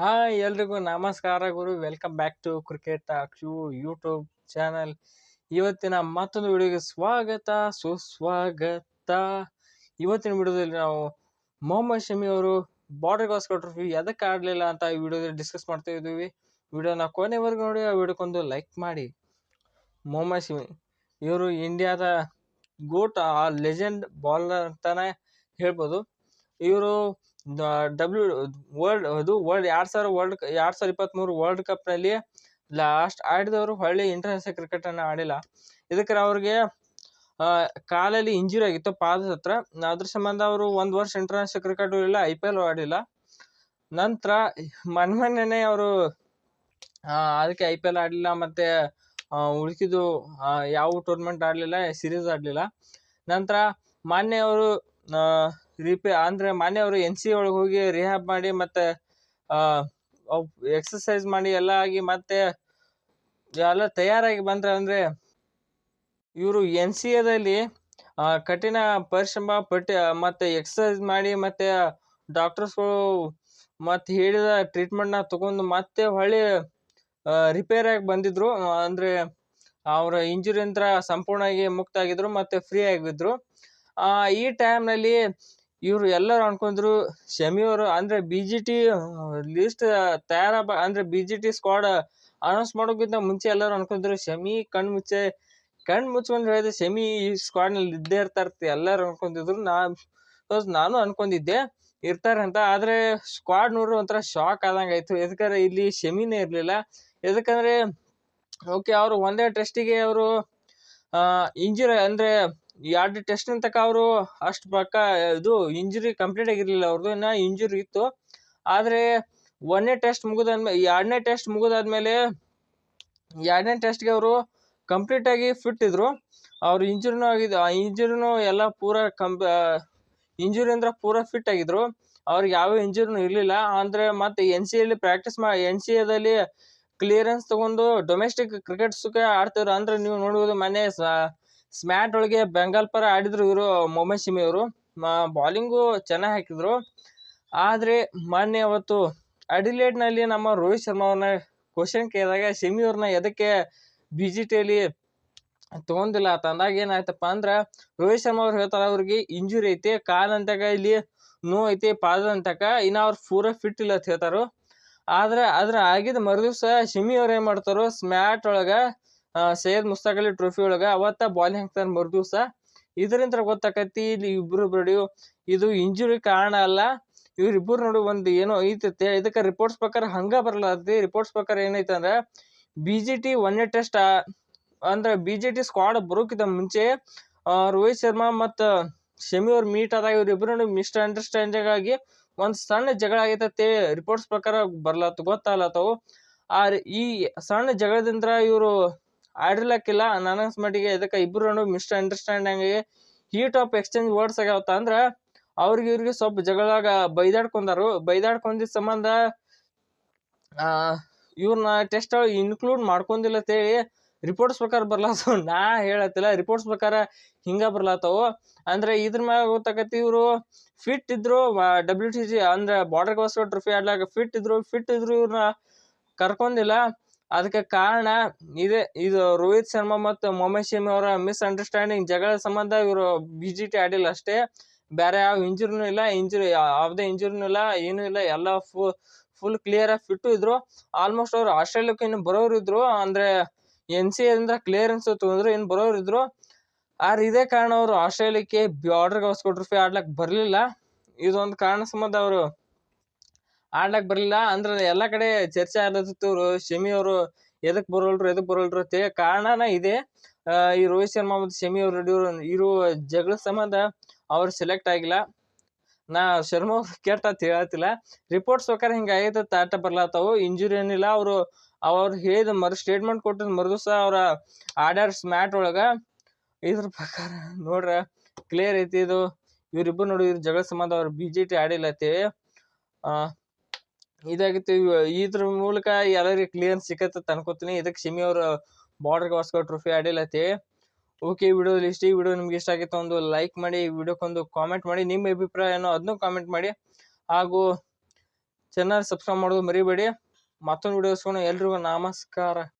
Hi ಎಲ್ರಿಗೂ ನಮಸ್ಕಾರ ಗುರು. Welcome back to cricket talks YouTube channel ಇವತ್ತಿನ ಮತ್ತೊಂದು ವಿಡಿಯೋಗೆ ಸ್ವಾಗತ, ಸುಸ್ವಾಗತ. ಇವತ್ತಿನ ವಿಡಿಯೋದಲ್ಲಿ ನಾವು ಮೊಹಮ್ಮದ್ ಶಮಿ ಅವರು ಬಾರ್ಡರ್ ಗಾಸ್ಕರ್ ಟ್ರೋಫಿ ಎದಕ್ಕೆ ಆಡಲಿಲ್ಲ ಅಂತ ಈ ವಿಡಿಯೋದಲ್ಲಿ ಡಿಸ್ಕಸ್ ಮಾಡ್ತಾ ಇದ್ದೀವಿ. ವಿಡಿಯೋನ ಕೊನೆವರೆಗೂ ನೋಡಿ, ಆ ವಿಡಿಯೋಕ್ಕೊಂದು ಲೈಕ್ ಮಾಡಿ. ಮೊಹಮ್ಮದ್ ಶಮಿ ಇವರು ಇಂಡಿಯಾದ ಗೋಟ್ ಆ ಲೆಜೆಂಡ್ ಬಾಲರ್ ಅಂತಾನೆ ಹೇಳ್ಬೋದು. ಇವರು ಡಬ್ಲ್ಯೂ ವರ್ಲ್ಡ್ ಅದು ವರ್ಲ್ಡ್ ಎರಡು ಸಾವಿರ ವರ್ಲ್ಡ್ ಎರಡು ಸಾವಿರ ಇಪ್ಪತ್ತ್ಮೂರು ವರ್ಲ್ಡ್ ಕಪ್ನಲ್ಲಿ ಲಾಸ್ಟ್ ಆಡಿದವರು ಹೊಳ್ಳಿ ಇಂಟರ್ನ್ಯಾಷನಲ್ ಕ್ರಿಕೆಟನ್ನು ಆಡಿಲ್ಲ. ಇದಕ್ಕೆ ಅವ್ರಿಗೆ ಕಾಲಲ್ಲಿ ಇಂಜುರಿ ಆಗಿತ್ತು ಪಾದದ ಹತ್ರ. ಅದ್ರ ಸಂಬಂಧ ಅವರು ಒಂದು ವರ್ಷ ಇಂಟರ್ನ್ಯಾಷನಲ್ ಕ್ರಿಕೆಟ್ ಇಲ್ಲ ಐ ಪಿ ಎಲ್ ಆಡಿಲ್ಲ. ನಂತರ ಮೊನ್ನೆ ಅವರು ಅದಕ್ಕೆ ಐ ಪಿ ಎಲ್ ಆಡಲಿಲ್ಲ ಮತ್ತು ಉಳ್ಕಿದ್ದು ಯಾವ ಟೂರ್ನಮೆಂಟ್ ಆಡಲಿಲ್ಲ ಸೀರೀಸ್ ಆಡಲಿಲ್ಲ. ನಂತರ ಮೊನ್ನೆ ಅವರು ರಿಪೇ ಅಂದರೆ ಮಾನ್ಯ ಅವರು ಎನ್ ಸಿ ಒಳಗೆ ಹೋಗಿ ರಿಹ್ಯಾಬ್ ಮಾಡಿ ಮತ್ತು ಎಕ್ಸಸೈಸ್ ಮಾಡಿ ಎಲ್ಲ ಆಗಿ ಮತ್ತೆ ಎಲ್ಲ ತಯಾರಾಗಿ ಬಂದ್ರೆ ಅಂದರೆ ಇವರು ಎನ್ ಸಿ ಎದಲ್ಲಿ ಕಠಿಣ ಪರಿಶ್ರಮ ಪಟ್ಟಿ ಮತ್ತು ಎಕ್ಸಸೈಸ್ ಮಾಡಿ ಮತ್ತು ಡಾಕ್ಟರ್ಸ್ಗಳು ಮತ್ತು ಹೇಳಿದ ಟ್ರೀಟ್ಮೆಂಟ್ನ ತಗೊಂಡು ಮತ್ತೆ ಹೊಳ್ಳಿ ರಿಪೇರ್ ಆಗಿ ಬಂದಿದ್ರು. ಅಂದರೆ ಅವರ ಇಂಜುರಿಯಿಂದ ಸಂಪೂರ್ಣವಾಗಿ ಮುಕ್ತ ಆಗಿದ್ರು ಮತ್ತು ಫ್ರೀ ಆಗಿದ್ರು. ಈ ಟೈಮ್ನಲ್ಲಿ ಇವರು ಎಲ್ಲರೂ ಅನ್ಕೊಂಡ್ರು ಶಮಿಯವರು ಅಂದರೆ ಬಿ ಜಿ ಟಿ ಲಿಸ್ಟ್ ತಯಾರ ಅಂದರೆ B G T squad announce ಮಾಡೋಕ್ಕಿಂತ ಮುಂಚೆ ಎಲ್ಲರೂ ಅನ್ಕೊಂಡ್ರು, ಶಮಿ ಕಣ್ಣು ಮುಚ್ಚೆ, ಕಣ್ಣು ಮುಚ್ಕೊಂಡು ಹೇಳಿದ್ರೆ ಶಮಿ ಈ ಸ್ಕ್ವಾಡ್ನಲ್ಲಿ ಇದ್ದೇ ಇರ್ತಾರೆ ಅಂತ ಎಲ್ಲರೂ ಅನ್ಕೊಂಡಿದ್ರು. ನಾ ನಾನು ಅನ್ಕೊಂಡಿದ್ದೆ, ಇರ್ತಾರೆ ಅಂತ, ಆದರೆ ಸ್ಕ್ವಾಡ್ ನೋಡ್ರಿ ಒಂಥರ ಶಾಕ್ ಆದಂಗೆ ಆಯಿತು. ಎದಕ್ಕಂದ್ರೆ ಇಲ್ಲಿ ಶಮಿನೇ ಇರಲಿಲ್ಲ. ಎದಕ್ಕಂದರೆ ಓಕೆ ಅವರು ಒಂದೇ ಟೆಸ್ಟಿಗೆ ಅವರು ಇಂಜುರಿ ಅಂದರೆ ಎರಡು ಟೆಸ್ಟಿನ ತನಕ ಅವರು ಅಷ್ಟು ಪಕ್ಕ ಇದು ಇಂಜುರಿ ಕಂಪ್ಲೀಟ್ ಆಗಿರಲಿಲ್ಲ ಅವ್ರದ್ದು ಇನ್ನು ಇಂಜುರಿ ಇತ್ತು. ಆದರೆ ಒಂದನೇ ಟೆಸ್ಟ್ ಮುಗಿದಾದ್ಮೇಲೆ ಎರಡನೇ ಟೆಸ್ಟ್ ಮುಗಿದಾದ್ಮೇಲೆ ಎರಡನೇ ಟೆಸ್ಟ್ಗೆ ಅವರು ಕಂಪ್ಲೀಟಾಗಿ ಫಿಟ್ ಇದ್ರು. ಅವ್ರು ಇಂಜುರಿನೂ ಆಗಿದ್ದು ಆ ಇಂಜುರಿನೂ ಎಲ್ಲ ಪೂರ ಕಂಪ್ ಇಂಜುರಿ ಅಂದ್ರೆ ಪೂರ ಫಿಟ್ ಆಗಿದ್ರು. ಅವ್ರಿಗೆ ಯಾವ ಇಂಜುರಿನೂ ಇರಲಿಲ್ಲ. ಅಂದರೆ ಮತ್ತೆ ಎನ್ ಸಿ ಎಲ್ಲಿ ಪ್ರಾಕ್ಟೀಸ್ ಮಾ ಎನ್ ಸಿ ಎದಲ್ಲಿ ಕ್ಲಿಯರೆನ್ಸ್ ತಗೊಂಡು ಡೊಮೆಸ್ಟಿಕ್ ಕ್ರಿಕೆಟ್ ಸುಖ ಆಡ್ತಿದ್ರು. ಅಂದ್ರೆ ನೀವು ನೋಡ್ಬೋದು ಮನೆ ಸ್ಮ್ಯಾಟ್ ಒಳಗೆ ಬೆಂಗಾಲ್ ಪರ ಆಡಿದ್ರು ಇವರು ಮೊಹಮ್ಮದ್ ಶಿಮಿ ಅವರು. ಬಾಲಿಂಗು ಚೆನ್ನಾಗಿ ಹಾಕಿದ್ರು. ಆದರೆ ಮೊನ್ನೆ ಅವತ್ತು ಅಡಿಲೇಡ್ನಲ್ಲಿ ನಮ್ಮ ರೋಹಿತ್ ಶರ್ಮಾ ಅವ್ರನ್ನ ಕ್ವಶನ್ ಕೇಳಿದಾಗ ಶಿಮಿ ಅವ್ರನ್ನ ಎದಕ್ಕೆ ಬಿ ಜಿ ಟಿಯಲ್ಲಿ ಅಂದಾಗ ಏನಾಯ್ತಪ್ಪ ಅಂದ್ರೆ ರೋಹಿತ್ ಶರ್ಮಾ ಅವ್ರು ಹೇಳ್ತಾರೆ ಅವ್ರಿಗೆ ಇಂಜುರಿ ಐತಿ, ಕಾಲ್ ಅಂತಕ ಇಲ್ಲಿ ನೋವು ಐತಿ, ಪಾದ ಅಂತಕ ಇನ್ನು ಅವ್ರು ಪೂರ ಫಿಟ್ ಇಲ್ಲ ಅಂತ ಹೇಳ್ತಾರೋ. ಆದ್ರೆ ಅದ್ರ ಆಗಿದ ಮರುದಿವ್ಸ ಶಿಮಿ ಅವ್ರು ಏನು ಮಾಡ್ತಾರೋ ಸ್ಮ್ಯಾಟ್ ಒಳಗೆ ಸೈಯದ್ ಮುಸ್ತಾಕ್ ಅಲಿ ಟ್ರೋಫಿ ಒಳಗೆ ಅವತ್ತ ಬಾಲಿಂಗ್ ಹಾಕ್ತಾರೆ ಮರುದಿವ್ಸ ಇದರಿಂದ ಗೊತ್ತಾಕತಿ ಇಲ್ಲಿ ಇಬ್ರು ಬಡಿಯು ಇದು ಇಂಜುರಿ ಕಾರಣ ಅಲ್ಲ. ಇವ್ರಿಬ್ರು ನೋಡು ಒಂದು ಏನೋ ಐತೈತೆ, ಇದಕ್ಕೆ ರಿಪೋರ್ಟ್ಸ್ ಪ್ರಕಾರ ಹಂಗ ಬರ್ಲಾತಿ ರಿಪೋರ್ಟ್ಸ್ ಪ್ರಕಾರ ಏನೈತೆ ಅಂದ್ರೆ ಬಿ ಜಿ ಟಿ ಟೆಸ್ಟ್ ಅಂದ್ರೆ ಬಿ ಜೆ ಟಿ ಸ್ಕ್ವಾಡ್ ಬರೋಕಿದ ಮುಂಚೆ ರೋಹಿತ್ ಶರ್ಮಾ ಮತ್ತು ಶಮಿ ಅವ್ರು ಮೀಟ್ ಆದಾಗ ನೋಡಿ ಮಿಸ್ಟರ್ ಅಂಡರ್ಸ್ಟ್ಯಾಂಡಿಂಗ್ ಆಗಿ ಒಂದು ಸಣ್ಣ ಜಗಳ ಆಗೈತೆ ರಿಪೋರ್ಟ್ಸ್ ಪ್ರಕಾರ ಬರ್ಲತ್ತು ಗೊತ್ತಾಗ್ಲತ್ತವು ಆ ಈ ಸಣ್ಣ ಜಗಳದಿಂದ ಇವರು ಆಡಿರ್ಲಕ್ಕಿಲ್ಲ ನನಗನ್ಸ್ ಮಟ್ಟಿಗೆ ಇದಕ್ಕೆ ಇಬ್ಬರು misunderstanding heat of exchange words ಆಗ್ಯಾವತ್ತ ಅಂದ್ರೆ ಅವ್ರಿಗೆ ಇವ್ರಿಗೆ ಸ್ವಲ್ಪ ಜಗಳಾಗ ಬೈದಾಡ್ಕೊಂಡಾರು. ಬೈದಾಡ್ಕೊಂಡಿದ್ದ ಸಂಬಂಧ ಇವ್ರನ್ನ ಟೆಸ್ಟ್ ಇನ್ಕ್ಲೂಡ್ ಮಾಡ್ಕೊಂಡಿಲ್ಲ ಅಂತೇಳಿ ರಿಪೋರ್ಟ್ಸ್ ಪ್ರಕಾರ ಬರ್ಲಾತವ. ನಾ ಹೇಳತ್ತಿಲ್ಲ ರಿಪೋರ್ಟ್ಸ್ ಪ್ರಕಾರ ಹಿಂಗ ಬರ್ಲಾತವು. ಅಂದ್ರೆ ಇದ್ರ ಮ್ಯಾಗ ಗೊತ್ತಾಕತಿ ಇವರು ಫಿಟ್ ಇದ್ರು ಡಬ್ಲ್ಯೂ ಟಿ ಜಿ ಅಂದ್ರೆ ಬಾರ್ಡರ್ ಗವಾಸ್ಕರ್ ಟ್ರೋಫಿ ಆಡ್ಲಾಗ ಫಿಟ್ ಇದ್ರು ಫಿಟ್ ಇದ್ರು ಇವ್ರನ್ನ ಕರ್ಕೊಂಡಿಲ್ಲ. ಅದಕ್ಕೆ ಕಾರಣ ಇದೆ. ಇದು ರೋಹಿತ್ ಶರ್ಮಾ ಮತ್ತು ಮೊಹಮ್ಮದ್ ಶಮಿ ಅವರ ಮಿಸ್ ಅಂಡರ್ಸ್ಟ್ಯಾಂಡಿಂಗ್ ಜಗಳ ಸಂಬಂಧ ಇವರು ಬಿ ಜಿ ಟಿ ಆಡಿಲ್ಲ ಅಷ್ಟೇ. ಬೇರೆ ಯಾವ ಇಂಜುರಿನೂ ಇಲ್ಲ. ಇಂಜುರಿ ಯಾವುದೇ ಇಂಜುರಿನೂ ಇಲ್ಲ, ಏನೂ ಇಲ್ಲ. ಎಲ್ಲ ಫು ಫುಲ್ ಕ್ಲಿಯರ್ ಆಗಿ ಫಿಟ್ಟು ಇದ್ರು. ಆಲ್ಮೋಸ್ಟ್ ಅವ್ರು ಆಸ್ಟ್ರೇಲಿಯಾಕ್ಕೆ ಇನ್ನು ಬರೋರು ಇದ್ರು. ಅಂದರೆ ಎನ್ ಸಿ ಇಂದ ಕ್ಲಿಯರೆನ್ಸ್ ತೊಗೊಂಡ್ರು, ಇನ್ನು ಬರೋರು ಇದ್ರು. ಆದ್ರೆ ಇದೇ ಕಾರಣ ಅವರು ಆಸ್ಟ್ರೇಲಿಯಾಕ್ಕೆ ಬಾರ್ಡರ್ ಗವಾಸ್ಕರ್ ಟ್ರೋಫಿ ಆಡ್ಲಿಕ್ಕೆ ಬರಲಿಲ್ಲ. ಇದೊಂದು ಕಾರಣ ಸಂಬಂಧ ಅವರು ಆಡ್ಲಕ್ ಬರಲಿಲ್ಲ. ಅಂದ್ರೆ ಎಲ್ಲ ಕಡೆ ಚರ್ಚೆ ಆಗ್ಲತ್ತಿತ್ತು ಇವ್ರು ಶಮಿ ಅವರು. ಎದಕ್ ಬರೋಲ್ರು ಎದಕ್ ಬರೋಲ್ರು ಅಂತ ಕಾರಣನ ಇದೆ. ಆ, ಈ ರೋಹಿತ್ ಶರ್ಮಾ ಮತ್ತು ಶಮಿ ಅವರು ಇರುವ ಜಗಳ ಸಂಬಂಧ ಅವ್ರು ಸೆಲೆಕ್ಟ್ ಆಗಿಲ್ಲ. ನಾ ಶರ್ಮಾ ಅವ್ರು ಕೆಟ್ಟ ಅಂತ ಹೇಳತ್ತಿಲ್ಲ. ರಿಪೋರ್ಟ್ಸ್ ಪ್ರಕಾರ ಹಿಂಗೆ ಆಗೈತೆ ಆಟ ಬರ್ಲಾತಾವು ಇಂಜುರಿ ಏನಿಲ್ಲ. ಅವರು ಅವ್ರು ಹೇಳಿದ ಮರು ಸ್ಟೇಟ್ಮೆಂಟ್ ಕೊಟ್ಟಿದ್ ಮರು ದಿವಸ ಅವರ ಆಡ್ಯಾರ ಮ್ಯಾಟ್ ಒಳಗೆ. ಇದ್ರ ಪ್ರಕಾರ ನೋಡ್ರ ಕ್ಲಿಯರ್ ಐತಿ ಇದು. ಇವ್ರಿಬ್ರು ನೋಡಿ ಇವ್ರ ಜಗಳ ಸಂಬಂಧ ಅವ್ರು ಬಿ ಜೆ ಟಿ ಆಡಿಲ್ಲತ್ತೇವೆ ಇದಾಗಿತ್ತು. ಇದ್ರ ಮೂಲಕ ಎಲ್ಲರಿಗೆ ಕ್ಲಿಯರ್ ಸಿಕ್ಕತ್ತ ಅನ್ಕೋತೀನಿ. ಇದಕ್ಕೆ ಶಿಮಿ ಅವರು ಬಾರ್ಡರ್ ಗವಾಸ್ಕರ್ ಟ್ರೋಫಿ ಆಡಿಲ್ಲತ್ತೇವೆ ಓಕೆ ಈ ವಿಡಿಯೋದಲ್ಲಿ ಇಷ್ಟ. ಈ ವಿಡಿಯೋ ನಿಮ್ಗೆ ಇಷ್ಟ ಆಗಿತ್ತು ಒಂದು ಲೈಕ್ ಮಾಡಿ, ಈ ವಿಡಿಯೋಕ್ಕೊಂದು ಕಾಮೆಂಟ್ ಮಾಡಿ. ನಿಮ್ಮ ಅಭಿಪ್ರಾಯ ಏನೋ ಅದನ್ನು ಕಾಮೆಂಟ್ ಮಾಡಿ. ಹಾಗೂ ಚೆನ್ನಾಗಿ ಸಬ್ಸ್ಕ್ರೈಬ್ ಮಾಡೋದು ಮರಿಬೇಡಿ. ಮತ್ತೊಂದು ವಿಡಿಯೋ ಸಿಗೋಣ. ಎಲ್ರಿಗೂ ನಮಸ್ಕಾರ.